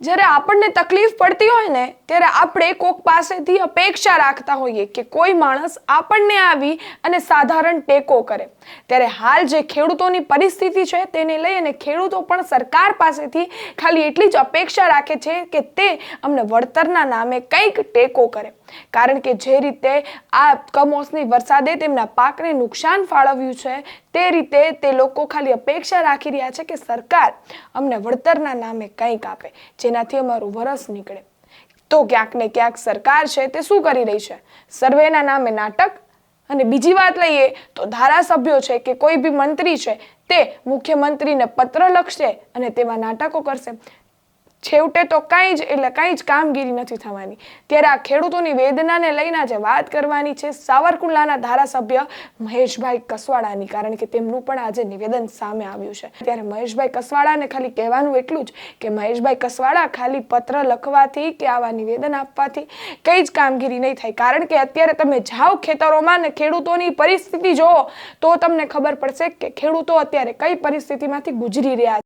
જ્યારે આપણને તકલીફ પડતી હોય ને, ત્યારે આપણે કોક પાસેથી અપેક્ષા રાખતા હોઈએ કે કોઈ માણસ આપણને આવી અને સાધારણ ટેકો કરે. ત્યારે હાલ જે ખેડૂતોની પરિસ્થિતિ છે, તેને લઈ અને ખેડૂતો પણ સરકાર પાસેથી ખાલી એટલી જ અપેક્ષા રાખે છે કે તે અમને વળતરના નામે કંઈક ટેકો કરે. કારણ કે જે રીતે આ કમોસમી વરસાદે તેમના પાકને નુકસાન ફાળવ્યું છે, તે રીતે તે લોકો ખાલી અપેક્ષા રાખી રહ્યા છે કે સરકાર અમને વળતરના નામે કંઈક આપે, જેનાથી અમારું વરસ નીકળે. તો ક્યાંક ને ક્યાંક સરકાર છે તે શું કરી રહી છે? સર્વેના નામે નાટક? અને બીજી વાત લઈએ તો ધારાસભ્યો છે કે કોઈ બી મંત્રી છે, તે મુખ્યમંત્રીને પત્ર લખશે અને તેમાં નાટકો કરશે. છેવટે તો કાંઈ જ, એટલે કાંઈ જ કામગીરી નથી થવાની. ત્યારે આ ખેડૂતોની વેદનાને લઈને જે વાત કરવાની છે સાવરકુંડલાના ધારાસભ્ય મહેશભાઈ કસવાડાની, કારણ કે તેમનું પણ આજે નિવેદન સામે આવ્યું છે. ત્યારે મહેશભાઈ કસવાડાને ખાલી કહેવાનું એટલું જ કે મહેશભાઈ કસવાડા ખાલી પત્ર લખવાથી કે આવા નિવેદન આપવાથી કંઈ જ કામગીરી નહીં થાય. કારણ કે અત્યારે તમે જાઓ ખેતરોમાં ને ખેડૂતોની પરિસ્થિતિ જુઓ, તો તમને ખબર પડશે કે ખેડૂતો અત્યારે કઈ પરિસ્થિતિમાંથી ગુજરી રહ્યા